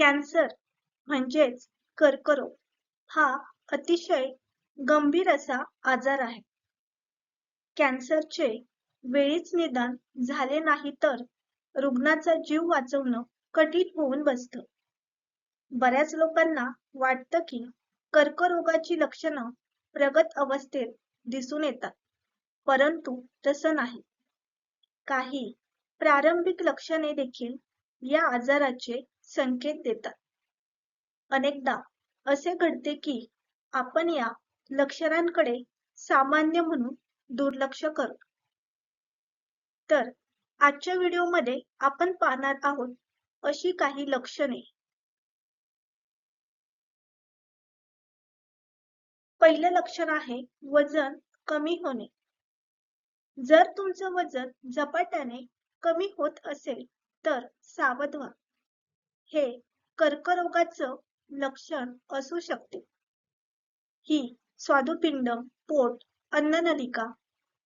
Cancer म्हणजेच कर्करोग हा अतिशय गंभीर असा आजार आहे. कॅन्सरचे वेळीच निदान झाले नाही तर रुग्णाचा जीव वाचवणं कठीण होऊन बसतं. बऱ्याच लोकांना वाटतं की कर्करोगाची लक्षणं प्रगत अवस्थेत दिसून येतात, परंतु तसं नाही. काही प्रारंभिक लक्षणे देखील या आजाराचे संकेत देतात. अनेकदा असे घडते की आपण या लक्षणांकडे सामान्य म्हणून दुर्लक्ष करतो. तर आजच्या व्हिडिओमध्ये आपण पाहणार आहोत अशी काही लक्षणे. पहिलं लक्षण आहे वजन कमी होणे. जर तुमचं वजन झपाट्याने कमी होत असेल तर सावध व्हा. हे कर्करोगाचं लक्षण असू शकते. ही स्वादुपिंड, पोट, अन्ननलिका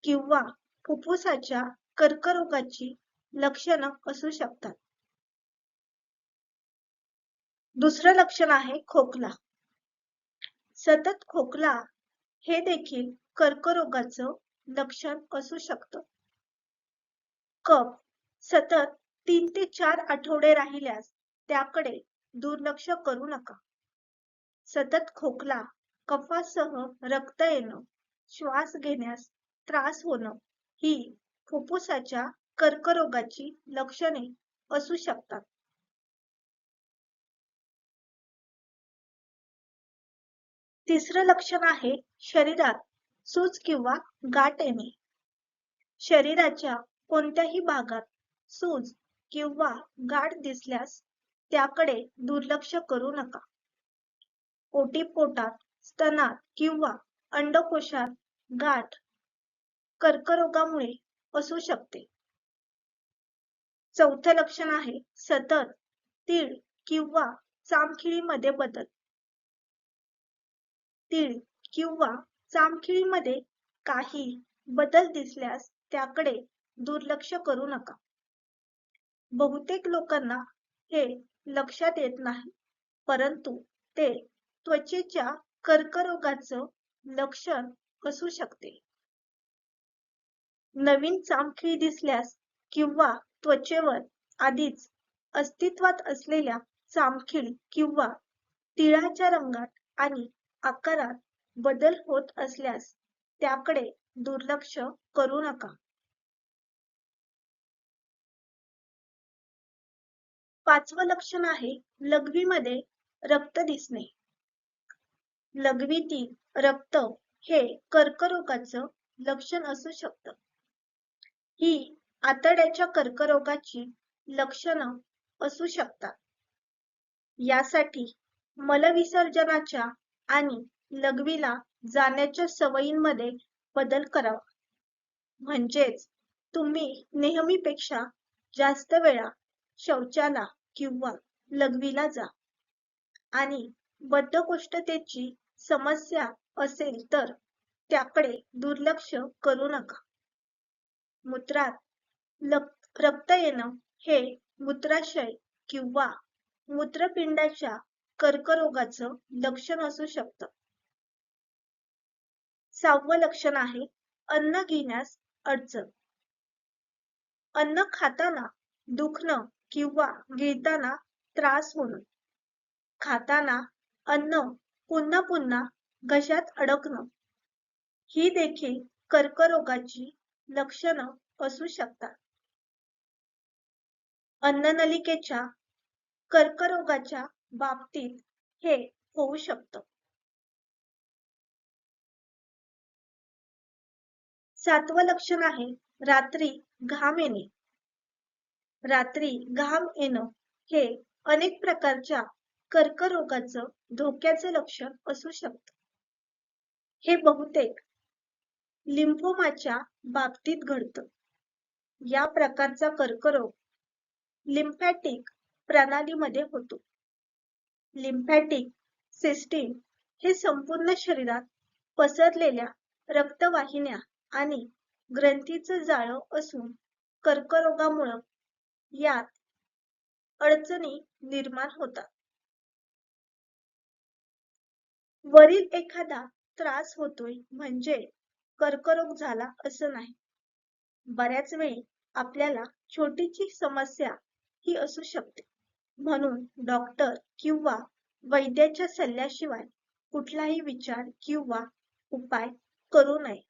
किंवा फुफ्फुसाच्या कर्करोगाची लक्षणं असू शकतात. दुसरं लक्षण आहे खोकला. सतत खोकला हे देखील कर्करोगाचं लक्षण असू शकतं. कफ सतत तीन ते चार आठवडे राहिल्यास त्याकडे दुर्लक्ष करू नका. सतत खोकला, कफासह रक्त येणं, श्वास घेण्यास त्रास होणं ही फुफ्फुसाच्या कर्करोगाची लक्षणे असू शकतात. तिसरं लक्षण आहे शरीरात सूज किंवा गाठ येणे. शरीराच्या कोणत्याही भागात सूज किंवा गाठ दिसल्यास त्याकडे दुर्लक्ष करू नका. ओटीपोटात, स्तनात किंवा अंडकोशात गाठ कर्करोगामुळे असू शकते. चौथं लक्षण आहे सतत तीळ किंवा चामखिळीमध्ये बदल. तीळ किंवा चामखिळीमध्ये काही बदल दिसल्यास त्याकडे दुर्लक्ष करू नका. बहुतेक लोकांना हे लक्षात येत नाही, परंतु ते त्वचेच्या कर्करोगाचं लक्षण असू शकते. नवीन चामखी दिसल्यास किंवा त्वचेवर आधीच अस्तित्वात असलेल्या चामखीळ किंवा तिळाच्या रंगात आणि आकारात बदल होत असल्यास त्याकडे दुर्लक्ष करू नका. पाचवं लक्षण आहे लघवीमध्ये रक्त दिसणे. लघवीतील रक्त हे कर्करोगाचं लक्षण असू शकतं. ही आतड्याच्या कर्करोगाची लक्षणं असू शकतात. यासाठी मलविसर्जनाच्या आणि लघवीला जाण्याच्या सवयींमध्ये बदल करावा. म्हणजेच तुम्ही नेहमीपेक्षा जास्त वेळा शौचाला किंवा लघवीला जा. आणि बद्धकोष्ठतेची समस्या असेल तर त्याकडे दुर्लक्ष करू नका. मूत्रात रक्त येणं हे मूत्राशय किंवा मूत्रपिंडाच्या कर्करोगाचं लक्षण असू शकतं. सहावं लक्षण आहे अन्न घेण्यास अडचण. अन्न खाताना दुखणं किंवा गिळताना त्रास होणं. खाताना अन्न पुन्हा पुन्हा घशात अडकणं ही देखील कर्करोगाची लक्षणं असू शकतात. अन्ननलिकेच्या कर्करोगाच्या बाबतीत हे होऊ शकतं. सातवं लक्षण आहे रात्री घाम येणे. रात्री घाम येणं हे अनेक प्रकारच्या कर्करोगाचं धोक्याचं लक्षण असू शकतं. हे बहुतेक लिम्फोमाच्या बाबतीत घडतं. या प्रकारचा कर्करोग लिम्फॅटिक प्रणालीमध्ये होतो. लिम्फॅटिक सिस्टीम हे संपूर्ण शरीरात पसरलेल्या रक्तवाहिन्या आणि ग्रंथीचं जाळं असून कर्करोगामुळं यात अडचणी निर्माण होतात. वरील एखादा त्रास होतोय म्हणजे कर्करोग झाला असं नाही. बऱ्याच वेळी आपल्याला छोटीशी समस्या ही असू शकते. म्हणून डॉक्टर किंवा वैद्याच्या सल्ल्याशिवाय कुठलाही विचार किंवा उपाय करू नये.